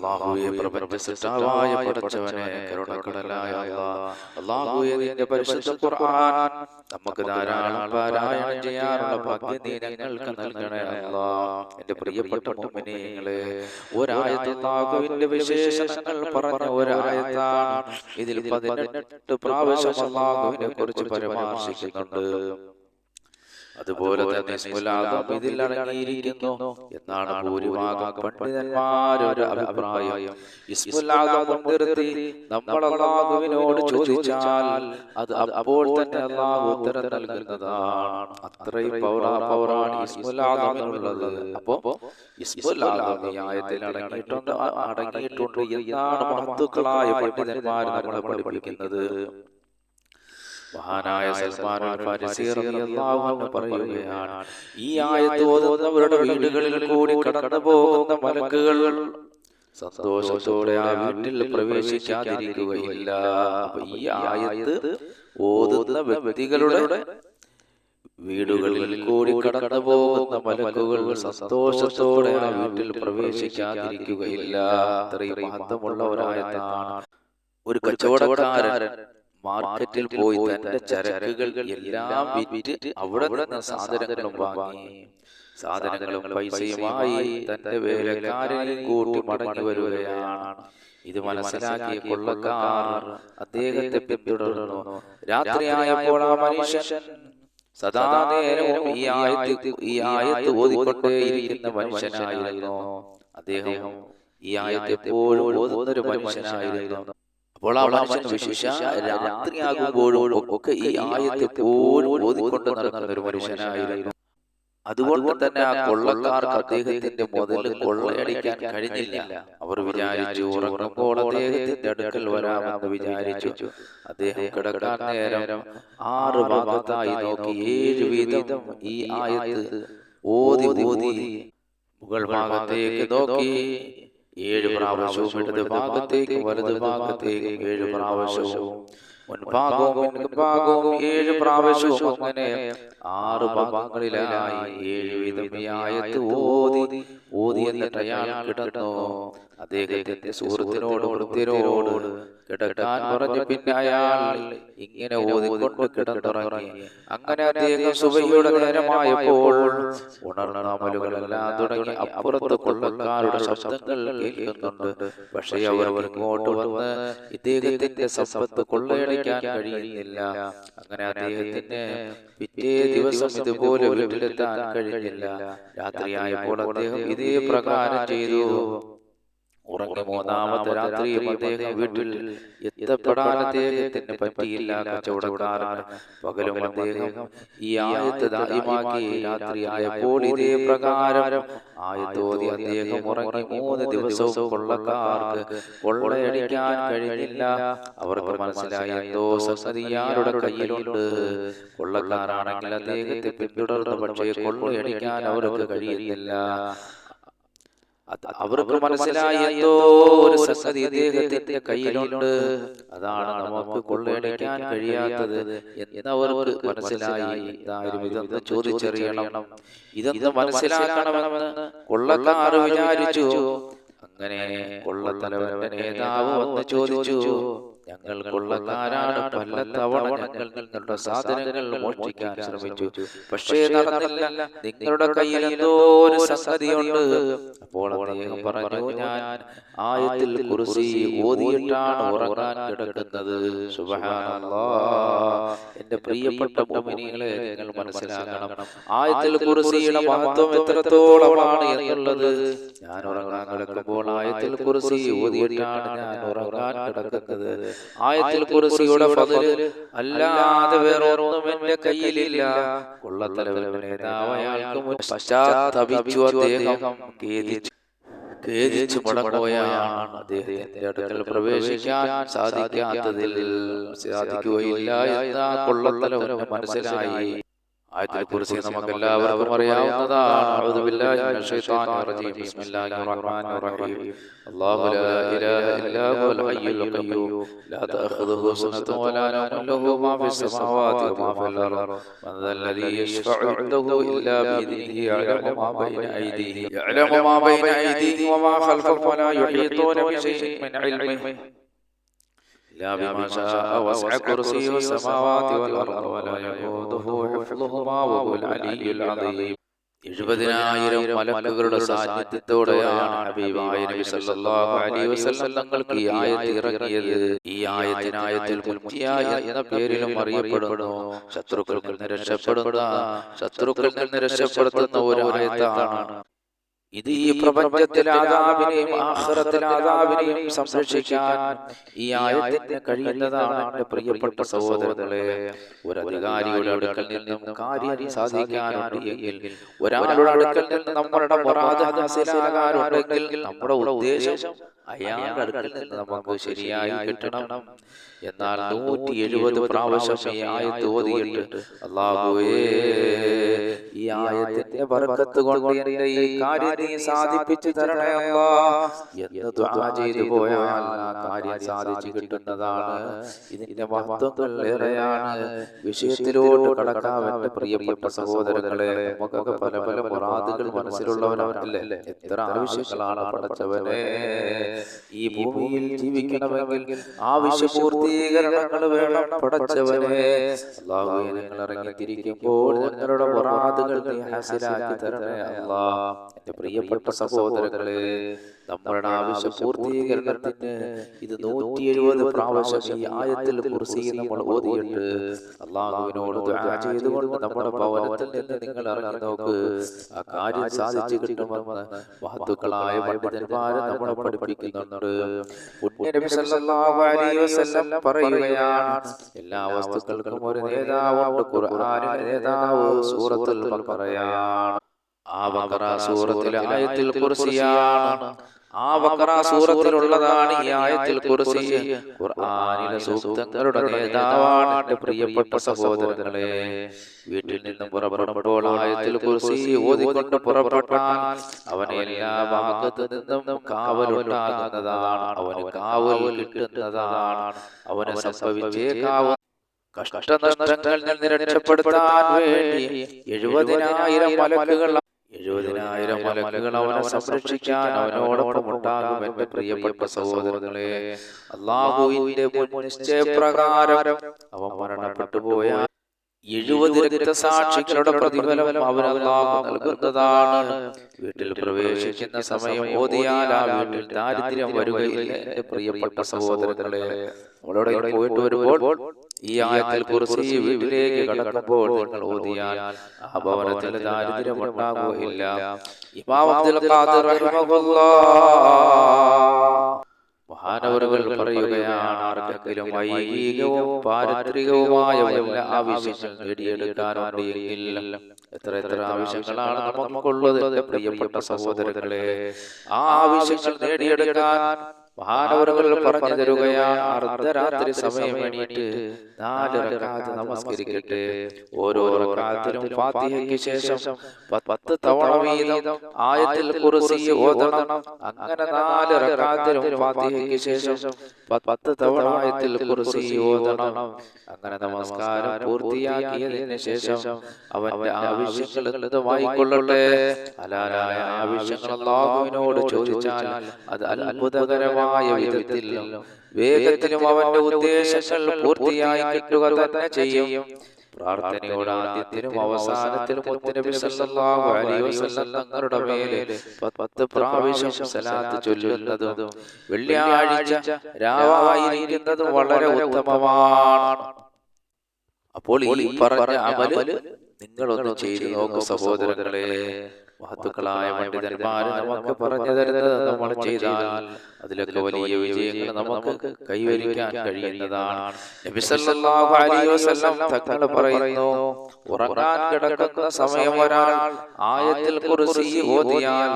അള്ളാഹുവെ പ്രപഞ്ച സൃഷ്ടാവായ പടച്ചവനെ കരുണക്കടലായ അള്ളാഹുവെ നിന്റെ പരിശുദ്ധ ഖുർആൻ നമുക്ക് ധാരാളം പാരായണം ചെയ്യാറുള്ള ഭാഗ്യം നീ ഞങ്ങൾക്ക് നൽകണേ അല്ലാ എന്റെ പ്രിയപ്പെട്ട മുഅ്മിനീങ്ങളെ ഒരായത്ത് വിശേഷണങ്ങൾ പറഞ്ഞ ഒരായത്താണ്. ഇതിൽ പതിനെട്ട് പ്രാവശ്യം അള്ളാഹുവിനെ കുറിച്ച് പരാമർശിക്കുന്നുണ്ട്. അതുപോലെ തന്നെ ഇതിൽ അടങ്ങിയിരിക്കുന്നു. എന്നാണ് ഭൂരിഭാഗം പണ്ഡിതന്മാരുടെ അഭിപ്രായം. മുൻനിർത്തി നമ്മൾ അള്ളാഹുവിനോട് ചോദിച്ചാൽ അത് അപ്പോൾ തന്നെ അള്ളാഹു ഉത്തരം നൽകുന്നതാണ്. അത്രയും പൗറാ പൗറാണ് ഇസ്മുലാദമിനുള്ളത് അപ്പോ ഇസ്മുലാദം ആയത്തിൽ അടങ്ങിയിട്ടുണ്ട്. അടങ്ങിയിട്ടുണ്ട്. എന്നാണ് മഹത്തുക്കളായ പണ്ഡിതന്മാർ നമ്മളെ പഠിപ്പിക്കുന്നത്. മഹാനായ സൽമാനുൽ ഫാരിസി റളിയല്ലാഹു അൻഹു പറയുകയാണ്. ഈ ആയത്ത് ഓതുന്നവരുടെ വീടുകളിൽ കൂടി കടന്നു പോകുന്ന മലക്കുകൾ സന്തോഷത്തോടെ ആ വീട്ടിൽ പ്രവേശിക്കാതിരിക്കുകയില്ല. ഈ ആയത്ത് ഓതുന്ന വ്യക്തികളുടെ വീടുകളിൽ കൂടി കടന്നു പോകുന്ന മലക്കുകൾ സന്തോഷത്തോടെ ആ വീട്ടിൽ പ്രവേശിക്കാതിരിക്കുകയില്ല. അത്രയും മഹത്വമുള്ള ഒരായത്താണ് ഒരു കച്ചവടക്കാരൻ മാർക്കറ്റിൽ പോയി തന്റെ ചരക്കുകൾ എല്ലാം വിറ്റ് അവിടെ നിന്ന് സാധനങ്ങളും വാങ്ങി. സാധനങ്ങളും പൈസയുമായി തന്റെ വേലക്കാരനെ കൂട്ടി മടങ്ങി വരികയാണ്. ഇത് മനസ്സിലാക്കിയ കൊള്ളക്കാർ അദ്ദേഹത്തെ പിന്തുടർന്നു. രാത്രിയായപ്പോൾ ആ മനുഷ്യൻ സദാ നേരവും ഈ ആയത്ത് ഈ ആയത്ത് ഓതിക്കൊണ്ടേയിരിക്കുന്ന മനുഷ്യനായിരുന്നു. അദ്ദേഹം ഈ ആയത്ത് എപ്പോഴും ഓതുന്നൊരു മനുഷ്യനായിരുന്നു. അപ്പോൾ ആ മനുഷ്യൻ വിശേഷ രാത്രിയാകുമ്പോഴും ഒക്കെ ഈ ആയത്ത് പോലും ഓതിക്കൊണ്ട് നടക്കുന്ന ഒരു മനുഷ്യനായിരുന്നു. അതുകൊണ്ട് തന്നെ ആ കൊള്ളക്കാർക്ക് അദ്ദേഹത്തിന്റെ മുതൽ കൊള്ളയടിക്കാൻ കഴിഞ്ഞില്ല. അവർ വിചാരിച്ചു ഉറങ്ങുമ്പോൾ അദ്ദേഹത്തിന്റെ അടുക്കൽ വരാമെന്ന് വിചാരിച്ചു. അദ്ദേഹം കിടക്കാൻ നേരം ആറ് ഭാഗത്തായി നോക്കി ഏഴ് വീതം ഈ ആയത്ത് ഓതി ഓതി മുകൾ ഭാഗത്തേക്ക് നോക്കി ഏഴ് പ്രാവശ്യവും ഇടത് ഭാഗത്തേക്ക് വലത് ഭാഗത്തേക്ക് ഏഴ് പ്രാവശ്യവും. മുൻഭാഗവും പിൻഭാഗവും ഏഴ് പ്രാവശ്യവും അങ്ങനെ ആറ് ഭാഗങ്ങളിലായി ഏഴ് ആയത്ത് ഓതി ഓതി എന്നിട്ട് അയാൾ കിടന്നു അദ്ദേഹത്തിന്റെ സുഹൃത്തിനോട് വൃത്തിനോട് കിടക്കാൻ പറഞ്ഞു പിന്നെ അയാൾ ഇങ്ങനെ ഓതിക്കൊണ്ട് കിടന്നുറങ്ങി. അങ്ങനെ അദ്ദേഹം സുബഹിയുടെ നേരമായപ്പോൾ ഉണർന്ന അമലുകളെല്ലാം തുടങ്ങി. അപ്പുറത്ത് കൊള്ളക്കാരുടെ ശബ്ദങ്ങൾ കേൾക്കുന്നുണ്ട്. പക്ഷേ അവർ ഇങ്ങോട്ട് വന്ന് ഇദ്ദേഹത്തിന്റെ സമ്പത്ത് കൊള്ളയടിക്കാൻ കഴിയുന്നില്ല. അങ്ങനെ അദ്ദേഹത്തിന് പിറ്റേ ദിവസം ഇതുപോലെ വീട്ടിലെത്താൻ കഴിഞ്ഞില്ല. രാത്രിയായപ്പോൾ അദ്ദേഹം ഇതേ പ്രകാരം ചെയ്തു. ഉറങ്ങി മൂന്നാമത്തെ രാത്രിയും അദ്ദേഹം വീട്ടിൽ എത്തപ്പെടാൻ അദ്ദേഹത്തിന് പറ്റിയില്ല കച്ചവടക്കാരന്. പകലും അദ്ദേഹം ഈ ആയത്ത് ദാരിമാക്കി രാത്രി ആയപ്പോൾ ഇതേ പ്രകാരം ആയത്തോതി അദ്ദേഹം ഉറങ്ങി മൂന്ന് ദിവസവും കൊള്ളക്കാർക്ക് കൊള്ളയടിക്കാൻ കഴിഞ്ഞില്ല. അവർക്ക് മനസ്സിലായി എന്തോ സസതിയാരുടെ കയ്യിലുണ്ട്. കൊള്ളക്കാരാണെങ്കിൽ അദ്ദേഹത്തെ പിന്തുടർന്നു പക്ഷേ കൊള്ളയടിക്കാൻ അവർക്ക് കഴിയുന്നില്ല. അവർക്ക് മനസ്സിലായി എന്തോ ഒരു സംഗതി ഇദ്ദേഹത്തിന്റെ കയ്യിലുണ്ട്. അതാണ് നമുക്ക് കൊള്ളയടിക്കാൻ കഴിയാത്തത്. എന്നവർക്ക് മനസ്സിലായി? ഇതൊന്ന് ചോദിച്ചറിയണം. ഇതെന്ത് മനസ്സിലാക്കണമെന്ന് കൊള്ളക്കാർ വിചാരിച്ചു. അങ്ങനെ കൊള്ളത്തലവന്റെ നേതാവ് വന്ന് ചോദിച്ചു. ഞങ്ങൾ കൊള്ളക്കാരാണ് പലതവണ ഞങ്ങൾ നിങ്ങളുടെ സാധനങ്ങൾ മോഷ്ടിക്കാൻ ശ്രമിച്ചു. പക്ഷേ നടന്നില്ല. നിങ്ങളുടെ കയ്യിൽ എന്തോ ഒരു സംഗതിയുണ്ട്. അപ്പോൾ അദ്ദേഹം പറഞ്ഞു ഞാൻ ആയത്തിൽ കുറിച്ച് ഓതിയിട്ടാണ് ഉറങ്ങാൻ കിടക്കുന്നത്. എന്റെ പ്രിയപ്പെട്ട ഭൂമിനികളെ നിങ്ങൾ മനസ്സിലാക്കണം. ആയത്തിൽ കുറിസിയുടെ മഹത്വം എത്രത്തോളമാണ് എന്നുള്ളത് ഞാൻ ഉറങ്ങാൻ കിടക്കുമ്പോൾ ആയത്തിൽ കുറിസി ഓതിയിട്ടാണ് ഞാൻ ഉറങ്ങാൻ കിടക്കുന്നത്. ആയത്തിൽ കുറിസിയുടെ ഫضل അല്ലാതെ വേറെ ഒന്നും എന്റെ കയ്യിലില്ല. കൊള്ളത്തലവന്റെ നേതാവ് അയാൾക്ക് മുൻ പശ്ചാത്തപിച്ചു അദ്ദേഹം ഖേദിച്ചു ഖേദിച്ചു മടങ്ങുകയാണ് അദ്ദേഹത്തിന്റെ അടുക്കൽ പ്രവേശിക്കാൻ സാധിക്കാത്തതിൽ സാധിക്കുകയില്ല എന്ന കൊള്ളത്തലവന് മനസ്സിലായി. ആയത്തിൽ കുറിച്ച് നമുക്ക് എല്ലാവർക്കും അറിയാവുന്നതാണ് അഊദു ബില്ലാഹി മിനശ് ശൈത്വാനിർ റജീം ബിസ്മില്ലാഹിർ റഹ്മാനിർ റഹീം അല്ലാഹു ലാ ഇലാഹ ഇല്ലാ ഹുവൽ ഹയ്യുൽ ഖയ്യൂം ലാ തഅഖുദുഹു സിനത്തുൻ വലാ നൗമുൻ ലഹു മാ ഫിസ് സമവാതി വമാ ഫിൽ അർദ് മൻ ദല്ലദീ യശ്ഫഉ ഇൻദഹു ഇല്ലാ ബിഇദ്നിഹി യഅലമു മാ ബൈന ഐദീഹി യഅലമു മാ ബൈന ഐദീഹി വമാ ഖൽഫഹും വലാ യുഹീതൂന ബിശൈഇൻ മിൻ ഇൽമിഹി إلا بما شاء وسع كرسيه السماوات والأرض ولا يؤوده حفظهما وهو العلي العظيم എഴുപതിനായിരം മലക്കുകളുടെ സാന്നിധ്യത്തോടെയാണ് ഹബീബായ നബി സല്ലല്ലാഹു അലൈഹി വസല്ലം തങ്ങൾക്ക് ഈ ആയത്ത് ഇറങ്ങിയത് ഈ ആയത്തിനായത്തിൽ മുത്തിയ എന്ന പേരിലും അറിയപ്പെടുന്നു ശത്രുക്കളിൽ നിന്ന് രക്ഷപ്പെടുന്ന ശത്രുക്കളിൽ നിന്ന് രക്ഷപ്പെടുത്തുന്ന ഒരു ആയത്താണ് ഇത് ഈ പ്രപഞ്ചത്തിലെ ആദാബിനെയും ആഖിറത്തിലെ ആദാബിനെയും സംരക്ഷിക്കാൻ ഈ ആയത്തിന് കഴിയുന്നതാണ് എന്റെ പ്രിയപ്പെട്ട സഹോദരങ്ങളെ. ഒരു അധികാരിയുടെ അടുക്കൽ നിന്നും കാര്യം സാധിക്കാനുണ്ട് എങ്കിൽ ഒരാളുടെ അടുക്കൽ നിന്ന് നമ്മളുടെ ഹാസിലാകാനുണ്ടെങ്കിൽ നമ്മുടെ ഉദ്ദേശം അയാളുടെ അടുക്കൽ നിന്ന് നമുക്ക് ശരിയായി കിട്ടണം. എന്നാൽ നൂറ്റി എഴുപത് പ്രാവശ്യം ഈ ആയത്ത് ഓതിയിട്ട് അള്ളാഹുവേ ഈ ആയത്തിന്റെ ബർക്കത്ത് കൊണ്ട് എന്റെ ഈ കാര്യം നീ സാധിപ്പിച്ചു തരണേ എന്ന് ദുആ ചെയ്തു പോയാൽ ആ കാര്യം സാധിച്ചു കിട്ടുന്നതാണ്. ഇതിന്റെ മഹത്വങ്ങൾ ഏറെയാണ്. വിഷയത്തിലോട്ട് കടക്കാവന്റെ പ്രിയപ്പെട്ട സഹോദരങ്ങളെ. നമുക്കൊക്കെ പല പല മുറാദുകൾ മനസ്സിലുള്ളവരല്ലേ എത്ര ആവശ്യങ്ങളാണ് പടച്ചവനെ ഈ ഭൂമിയിൽ ജീവിക്കണമെങ്കിൽ ആവശ്യപൂർത്തീകരണങ്ങൾ വേണം പടച്ചവനെ നിങ്ങൾ ഞങ്ങൾ ഇറങ്ങിത്തിരിക്കുമ്പോൾ ഞങ്ങളുടെ പൊറാതുകൾ നീ ഹാസിലാക്കി തരണേ അല്ലാ എന്റെ പ്രിയപ്പെട്ട സഹോദരങ്ങളെ നമ്മളുടെ ആവശ്യ പൂർത്തീകരണത്തിന് ഇത് നൂറ്റി എഴുപത് പ്രാവശ്യം ഈ ആയത്തിൽ കുറിച്ച് നമ്മൾ ഓതിയിട്ട് അള്ളാഹുവിനോട് ചെയ്തുകൊണ്ട് നമ്മുടെ ഭവനത്തിൽ നിന്ന് നിങ്ങൾ ഇറങ്ങി നോക്ക് ആ കാര്യം സാധിച്ചു കിട്ടുമെന്ന് മഹത്തുക്കളായ പണ്ഡിതന്മാരെ നമ്മളെ പഠിപ്പിക്കുന്നുണ്ട്. പറയുകയാണ്. എല്ലാ വസ്തുക്കൾക്കും ഒരു നേതാവുണ്ട്. ഖുർആനിലെ നേതാവ് സൂറത്തിൽ പറയാണ് ആ ബഖറ സൂറത്തിലെ ആയത്തിൽ കുർസിയാണ്. ആ ബഖറ സൂറത്തിലുള്ളതാണ് ഈ ആയത്തിൽ കുറിച്ച് ഖുർആനിലെ സൂക്തങ്ങളുടെ നേതാവാണ് എന്റെ പ്രിയപ്പെട്ട സഹോദരങ്ങളെ. വീട്ടിൽ നിന്നും പുറപ്പെടുമ്പോൾ ആയത്തിൽ കുറിച്ച് ഓതിക്കൊണ്ട് പുറപ്പെട്ടാൽ അവനെ എല്ലാ ഭാഗത്തു നിന്നും കാവലുണ്ടാകുന്നതാണ് അവന് കാവൽ കിട്ടുന്നതാണ്. അവന് സംഭവിച്ചേക്കാവുന്ന കഷ്ടനഷ്ടങ്ങളിൽ നിന്ന് രക്ഷപ്പെടുത്താൻ വേണ്ടി എഴുപതിനായിരം മലക്കുകൾ എഴുപതിനായിരം മലക്കുകൾ അവനെ സംരക്ഷിക്കാൻ അവനോടൊപ്പം ഉണ്ടാകും എന്റെ പ്രിയപ്പെട്ട സഹോദരങ്ങളെ. അള്ളാഹുവിന്റെ നിശ്ചയപ്രകാരം അവൻ മരണപ്പെട്ടു പോയ എഴുപത് രക്തസാക്ഷികളുടെ പ്രതിഫലം അവൻ അള്ളാഹു നൽകുന്നതാണ്. വീട്ടിൽ പ്രവേശിക്കുന്ന സമയം ഓതിയാൽ ആ വീട്ടിൽ ദാരിദ്ര്യം വരികയില്ല. എന്റെ പ്രിയപ്പെട്ട സഹോദരങ്ങളെ. അവളോടെ പോയിട്ട് വരുമ്പോൾ ഈ ആയത്തിൽ കുറിച്ച് വീട്ടിലേക്ക് കടക്കുമ്പോൾ നിങ്ങൾ ഓതിയാൽ ആ ഭവനത്തിൽ ദാരിദ്ര്യം ഉണ്ടാകുകയില്ല മഹാനവറുകൾ പറയുകയാണ് ആർക്കെങ്കിലും വൈകികവും പാരത്രികവുമായ വല്ല ആവശ്യങ്ങൾ നേടിയെടുക്കാനുണ്ട് എത്ര എത്ര ആവശ്യങ്ങളാണ് നമുക്കുള്ളത് പ്രിയപ്പെട്ട സഹോദരങ്ങളെ. ആ ആവശ്യങ്ങൾ നേടിയെടുക്കാൻ മഹാനവറുകൾ പറഞ്ഞു തരുകയാണ് അർദ്ധരാത്രി സമയം എണീറ്റ് നാല് റക്കാത്ത് നമസ്കരിക്കട്ടെ. ഓരോ റക്അത്തിലും ഫാത്തിഹയ്ക്ക് ശേഷം പത്ത് തവണ വീതം ആയത്തിൽ കുർസി ഓതണം. അങ്ങനെ നാല് റക്അത്തിലും ഫാത്തിഹയ്ക്ക് ശേഷം പത്ത് തവണ ആയത്തിൽ കുർസി ഓതണം. അങ്ങനെ നമസ്കാരം പൂർത്തിയാക്കിയതിന് ശേഷം അവന്റെ ആവശ്യങ്ങൾ എന്തുമായിക്കൊള്ളട്ടെ ഹലാലായ ആവശ്യങ്ങൾ അള്ളാഹുവിനോട് ചോദിച്ചാൽ അത് അത്ഭുതകരമായ വിധത്തിൽ വേഗത്തിലും അവന്റെ ഉദ്ദേശങ്ങൾ പൂർത്തിയായി കിട്ടുക തന്നെ ചെയ്യും. പ്രാർത്ഥനയുടെ ആദ്യത്തിനും അവസാനത്തിനും തങ്ങളുടെ മേലെ പത്ത് പ്രാവശ്യം സലാത്ത് ചൊല്ലുന്നതും വെള്ളിയാഴ്ച രാവായിരിക്കുന്നതും വളരെ ഉത്തമമാണ്. അപ്പോൾ ഈ പറഞ്ഞ അമൽ നിങ്ങളൊന്ന് ചെയ്തു നോക്കൂ സഹോദരങ്ങളെ. മഹത്തുക്കളായ പണ്ഡിതന്മാര് നമുക്ക് പറഞ്ഞു തരുന്നത് നമ്മൾ ചെയ്താൽ അതിലൊക്കെ വലിയ വിജയങ്ങൾ നമുക്ക് കൈവരിക്കാൻ കഴിയുന്നതാണ്. തങ്ങൾ പറയുന്നു ഉറങ്ങാൻ കിടക്കുന്ന സമയം ഒരാൾ ആയത്തിൽ കുറിച്ച് ഓതിയാൽ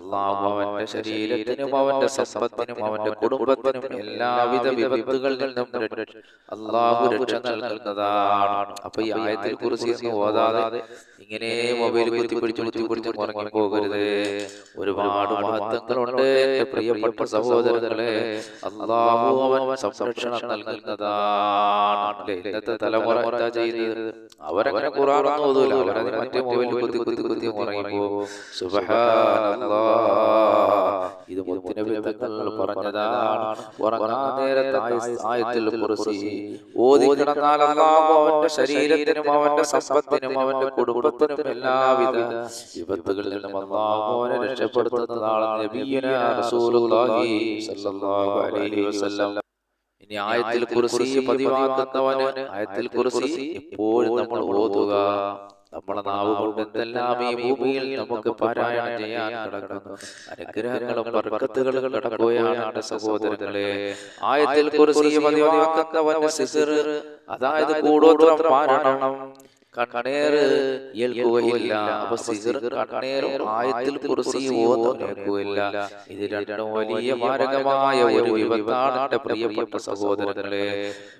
അള്ളാഹു അവന്റെ ശരീരത്തിനും അവന്റെ സമ്പത്തിനും അവന്റെ കുടുംബത്തിനും എല്ലാവിധ വിപത്തുകളിൽ നിന്നും അള്ളാഹു രക്ഷ നൽകുന്നതാണ്. അപ്പൊ ഈ ആയത്തിൽ കുറിച്ച് ഓതാതെ ഇങ്ങനെ മൊബൈൽ കുത്തി പിടിച്ചു കുത്തി പിടിച്ച് ഉറങ്ങി പോകരുത്. ഒരുപാട് മഹത്വങ്ങളുണ്ട്. പ്രിയപ്പെട്ട സഹോദരങ്ങളെ അള്ളാഹു അവൻ സംരക്ഷണം നൽകുന്നതാണ്? ഇന്നത്തെ തലമുറ എന്താ ചെയ്യുന്നത്? അവരങ്ങനെ കുറാറൊന്നും ഓതൂല. അവരത് മറ്റേ മൊബൈൽ കുത്തി കുത്തി കുത്തി ഉറങ്ങിപ്പോ ഇത് മുത്തുനബി തങ്ങൾ പറഞ്ഞതാണ്. ഉറങ്ങാൻ നേരത്തെ ആയത്തിൽ കുറിച്ച് ഓതി കിടന്നാൽ അല്ലാഹു അവന്റെ ശരീരത്തിനും അവന്റെ സമ്പത്തിനും അവന്റെ കുടുംബത്തിനും എല്ലാവിധ വിപത്തുകളിൽ നിന്നും അല്ലാഹു അവനെ രക്ഷപ്പെടുത്തുന്നതാണ് നബിയുന റസൂലുള്ളാഹി സ്വല്ലല്ലാഹു അലൈഹി വസല്ലം. ഇനി ആയത്തിൽ കുറിച്ച് പതിവാക്കുന്നവന് ആയത്തിൽ കുറിച്ച് എപ്പോഴും നമ്മൾ ഓതുക. നമ്മളെ നാവ് കൊണ്ട് എന്തെല്ലാം ഈ ഭൂമിയിൽ നമുക്ക് പാരായണം ചെയ്യാൻ കിടക്കുന്നു അനുഗ്രഹങ്ങളും വർക്കത്തുകളും കിടക്കുകയാണ് സഹോദരങ്ങളെ. ആയത്തിൽ കുറിച്ച് പതിവാക്കുന്നവന് സിസിർ അതായത് കൂടോത്രം പാരണം കണ്ണേറ് ഏൽക്കുകയില്ല. അപ്പൊ സിസിർ കണ്ണേറും ആയത്തിൽ കുറിച്ച് ഓതം ഏൽക്കുകയില്ല ഇത് രണ്ടും വലിയ മാരകമായ ഒരു വിപത്താണ് പ്രിയപ്പെട്ട സഹോദരങ്ങളെ.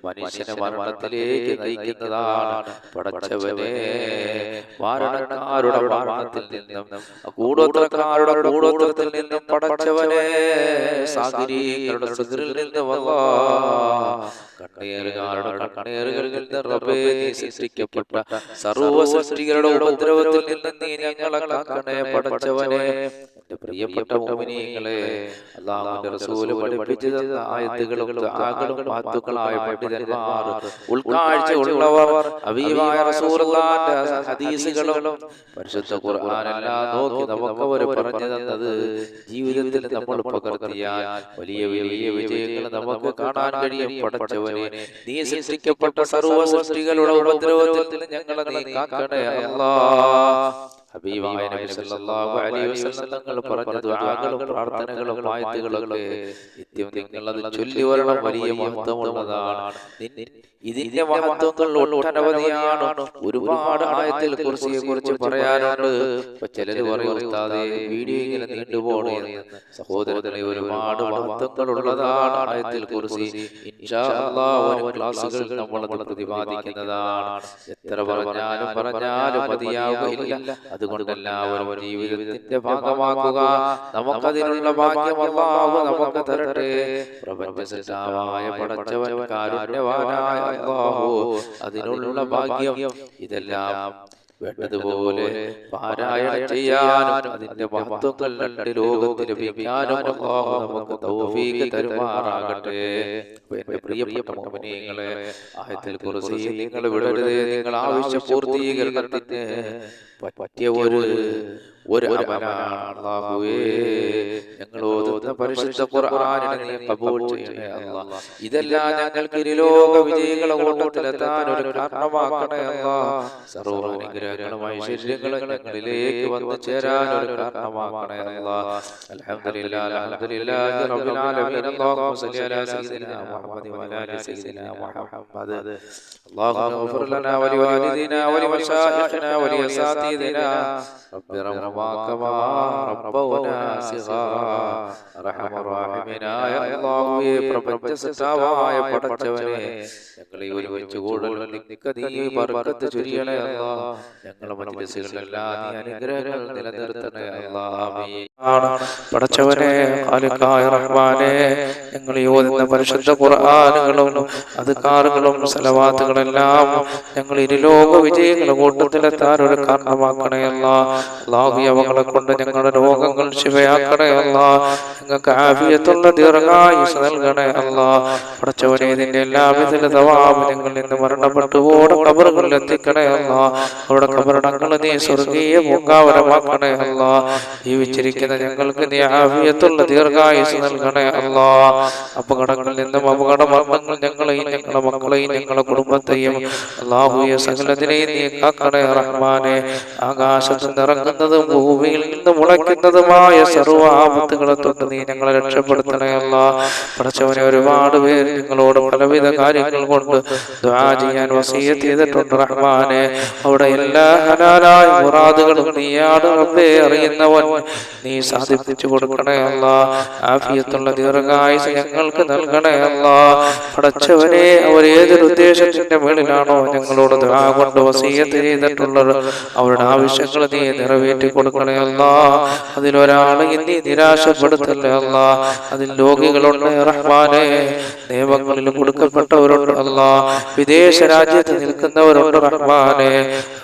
മനുഷ്യനെ മരണത്തിലേക്ക് നയിക്കുന്നതാണ് പടച്ചവനെ. വാരണക്കാരുടെ വാരണത്തിൽ നിന്നും കൂടോത്രക്കാരുടെ കൂടോത്രത്തിൽ നിന്നും പടച്ചവനെ സാഗരീകളുടെ സുഖരിൽ നിന്നും കണ്ണേറുകാരുടെ കണ്ണേറുകളിൽ നിന്ന് റബേ സൃഷ്ടിക്കപ്പെട്ട സർവ സൃഷ്ടികളുടെ ഉപദ്രവത്തിൽ നിന്ന് നീ ഞങ്ങളെ കാക്കണേ പടച്ചവനെ. എന്റെ പ്രിയപ്പെട്ട മോമിനിയങ്ങളെ അള്ളാഹുവിന്റെ റസൂൽ പഠിപ്പിച്ചു തന്ന ആയത്തുകളും ദുആകളും മാത്തുക്കളായ പണ്ഡിതന്മാർ ഉൾക്കാഴ്ച ഉള്ളവർ അബീവായ റസൂലുള്ളാഹിന്റെ ഹദീസുകളും പരിശുദ്ധ ഖുർആനെല്ലാം നോക്കി നമുക്ക് അവർ പറഞ്ഞു തന്നത് ജീവിതത്തിൽ നമ്മൾ പകർത്തിയാൽ വലിയ വലിയ വിജയങ്ങൾ നമുക്ക് കാണാൻ കഴിയും പടച്ചവനെ. നീ സൃഷ്ടിക്കപ്പെട്ട സർവ സൃഷ്ടികളുടെ ഉപദ്രവത്തിൽ ഞങ്ങളെ നീ കാക്കണേ അല്ലാ ഹബീബായ നബി സല്ലല്ലാഹു അലൈഹി വസല്ലം തങ്ങൾ പറഞ്ഞ ദുആകളും പ്രാർത്ഥനകളും ആയത്തുകളൊക്കെ നിത്യം നിങ്ങൾ അത് ചൊല്ലി വരണം വലിയ മഹത്വമുള്ളതാണ് ഇതിന്റെ മഹത്വങ്ങൾ ഒട്ടനവധിയാണ്. ഒരുപാട് ആയത്തിൽ കുറിച്ചിയെ കുറിച്ച് പറയാനുണ്ട്. ഇപ്പൊ ചിലര് പറയുത്താതെ വീഡിയോ ഇങ്ങനെ നീണ്ടുപോണേ സഹോദരങ്ങളെ ഒരുപാട് മഹത്വങ്ങൾ ഉള്ളതാണ് ആയത്തിൽ കുറിച്ച് ക്ലാസ്സുകൾ നമ്മൾ പ്രതിപാദിക്കുന്നതാണ്. എത്ര പറഞ്ഞാലും പറഞ്ഞാലും മതിയാവുകയില്ല അതുകൊണ്ട് എല്ലാവരും ജീവിതത്തിന്റെ ഭാഗമാക്കുക. നമുക്കതിനുള്ള ഭാഗ്യം അല്ലാഹു നമുക്ക് തരട്ടെ. പ്രപഞ്ച സൃഷ്ടാവായ പടച്ചവൻ കാരുണ്യവാനായ അല്ലാഹു അതിനുള്ള ഭാഗ്യം ഇതെല്ലാം വേണ്ടതുപോലെ പാരായണം ചെയ്യാനും അതിന്റെ മഹത്വങ്ങൾ രണ്ട് ലോകത്തിൽ ലഭിക്കാനും അല്ലാഹു നമുക്ക് തൗഫീഖ് തരുമാറാകട്ടെ. എന്റെ പ്രിയപ്പെട്ട മോമിനിയങ്ങളെ ആയത്തിൽ കുറിച്ച് നിങ്ങൾ വിടരുതേ. നിങ്ങൾ ആവശ്യ പൂർത്തീകരണത്തിന് പറ്റിയ ഒരു ഒരു പരിശുദ്ധ ഇതെല്ലാം ഞങ്ങൾക്ക് ഇരുലോക വിജയികളെ കൂട്ടത്തിലെത്താൻ ഒരു കാരണമാക്കണേ അല്ലാ. ഐശ്വര്യങ്ങളും ഞങ്ങളിലേക്ക് വന്നു ചേരാൻ ഒരു കാരണമാക്കണേ അല്ലാ. അൽഹംദുലില്ലാഹി റബ്ബിൽ ആലമീൻ. അലാ സയ്യിദിനാ മുഹമ്മദി വഅലാ സയ്യിദിനാ മുഹമ്മദ്. കവാ റബ്ബനാ റഹമറാഹിമിനായ അല്ലാഹുവേ പ്രപഞ്ച സൃഷ്ടാവായ പടച്ചവനെ ഞങ്ങളെ ഒരുമിച്ച് കൂടുതൽ നിക്ക ബർക്കത്ത് ചൊരിയണേ ഞങ്ങളെ അനുഗ്രഹങ്ങൾ പടച്ചവനെ അലുക്കായ റഹ്മാനെ ഞങ്ങൾ ഓതുന്ന പരിശുദ്ധ ഖുർആാനുകളും അധികാറുകളും സലവാത്തുകളെല്ലാം ഞങ്ങൾ ഇരുലോക വിജയങ്ങളുടെ കൂട്ടത്തിലെത്താൻ ഒരു കാരണമാക്കണേ അല്ലാഹു അവകളെ കൊണ്ട് ഞങ്ങളുടെ രോഗങ്ങൾ ശിവയാക്കണേ അല്ല. ഞങ്ങൾക്ക് ആഫിയത്തുള്ള ദീർഘായുസ് നൽകണേ അല്ല. പടച്ചവനെ ഇതിന്റെ എല്ലാവിധ തവാബ് ഞങ്ങൾ ഇന്ന് മരണപ്പെട്ടു ഓടെ കബറുകളിൽ എത്തിക്കണേ അല്ല. അവിടെ കബറടങ്ങൾ നീ സ്വർഗീയ പൂങ്കാവരമാക്കണേ അല്ല. ജീവിച്ചിരിക്കുന്ന ഞങ്ങൾക്ക് നീ ആഫിയത്തുള്ള ദീർഘായുസ് നൽകണേ അല്ല. അപകടങ്ങളിൽ നിന്നും അപകട മരണങ്ങൾ ഞങ്ങളെയും ഞങ്ങളുടെ മക്കളെയും ഞങ്ങളുടെ കുടുംബത്തെയും അള്ളാഹുയെ സകലത്തിനെയും നീ കാക്കണേ റഹ്മാനെ. ആകാശത്ത് നിറങ്ങുന്നതും ഭൂമിയിൽ നിന്ന് മുളയ്ക്കുന്നതുമായ സർവ ആപത്തുകളെ തൊട്ട് നീ ഞങ്ങളെ രക്ഷപ്പെടുത്തണയല്ല പഠിച്ചവനെ ഒരുപാട് പേര് നിങ്ങളോട് പലവിധ കാര്യങ്ങൾ കൊണ്ട് ദ്വാ ചെയ്യാൻ വസീയത്ത് റഹ്മാനെ. അവിടെ എല്ലാ ഹലാലായ മുറാദുകളും നീയാട് റബ്ബേ അറിയുന്നവൻ. നീ സാധിപ്പിച്ചു കൊടുക്കണേ അല്ല. ആഫിയത്തുള്ള ദീർഘായുസ് ഞങ്ങൾക്ക് നൽകണേ പഠിച്ചവനെ അവർ ഏതൊരു ഉദ്ദേശത്തിന്റെ മേളിലാണോ ഞങ്ങളോട് ദ്വാ കൊണ്ട് വസീയത്ത് ചെയ്തിട്ടുള്ളത്. അവരുടെ ആവശ്യങ്ങൾ നീ നിറവേറ്റി കൊടുക്കണേ അല്ല. അതിലൊരാളെ നീ നിരാശപ്പെടുത്തല്ലേ അല്ല. അതിൽ രോഗികളുണ്ട് റഹ്മാനെ. നിയമങ്ങളിൽ കൊടുക്കപ്പെട്ടവരുണ്ട് അല്ല. വിദേശ രാജ്യത്ത് നിൽക്കുന്നവരുണ്ട് റഹ്മാനെ.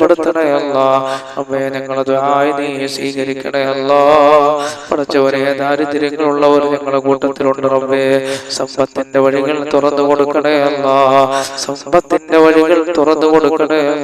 രക്ഷപ്പെടുത്തണേ അല്ല അമ്മേ ഞങ്ങളെ ദുആയി നീ സ്വീകരിക്കണേ അല്ല പഠിച്ചവനെ ദാരിദ്ര്യങ്ങളുള്ളവർ ഞങ്ങളുടെ കൂട്ടത്തിലുണ്ട് റബ്ബേ. സമ്പത്തിന്റെ വഴികൾ തുറന്നു കൊടുക്കണേ അല്ല സമ്പത്തിന്റെ വഴികൾ തുറന്നു കൊടുക്കണേ